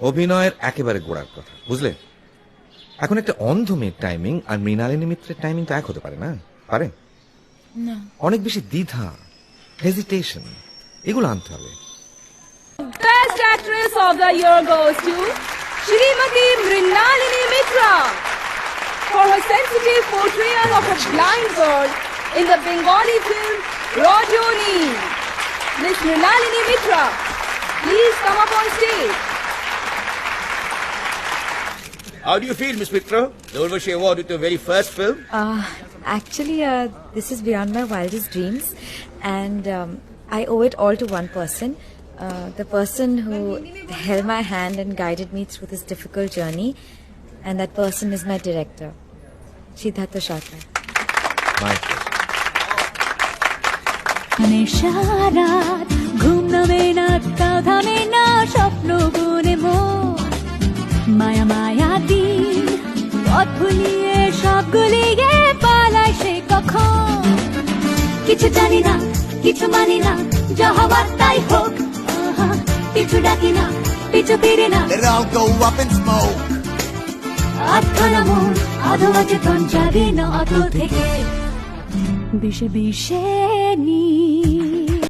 অভিনয়ের একেবারে গোড়ার কথা বুঝলে? এখন একটা অন্ধ মেয়ের টাইমিং আর মৃণালিনী মিত্রের টাইমিং তো এক হতে পারে না? পারে? অনেক বেশি দ্বিধা হেজিটেশন এগুলো আনতে হবে। Best actress of the year Mrinalini Mitra for her sensitive portrayal of a blind girl in please come up How do you feel, Miss Mitra? The Urvashi Award with your very first film? Uh, actually, uh, this is beyond my wildest dreams, and um, I owe it all to one person. Uh, the person who held my hand and guided me through this difficult journey, and that person is my director, Siddhartha Sharkar. My মানে সারাত ঘুম নামে না তা থামে না স্বপ্ন গুনে মন মায়া মায়া দিন পথ ভুলিয়ে সব গুলিয়ে পালায় সে কখন? কিছু জানি না কিছু মানি না যা হবার তাই হোক। পিছু ডাকি না পিছু ফিরে না। Let it all go up in smoke. আটখানা মন আধো অচেতন যাবে না অত থেকে। বিষে বিষে নী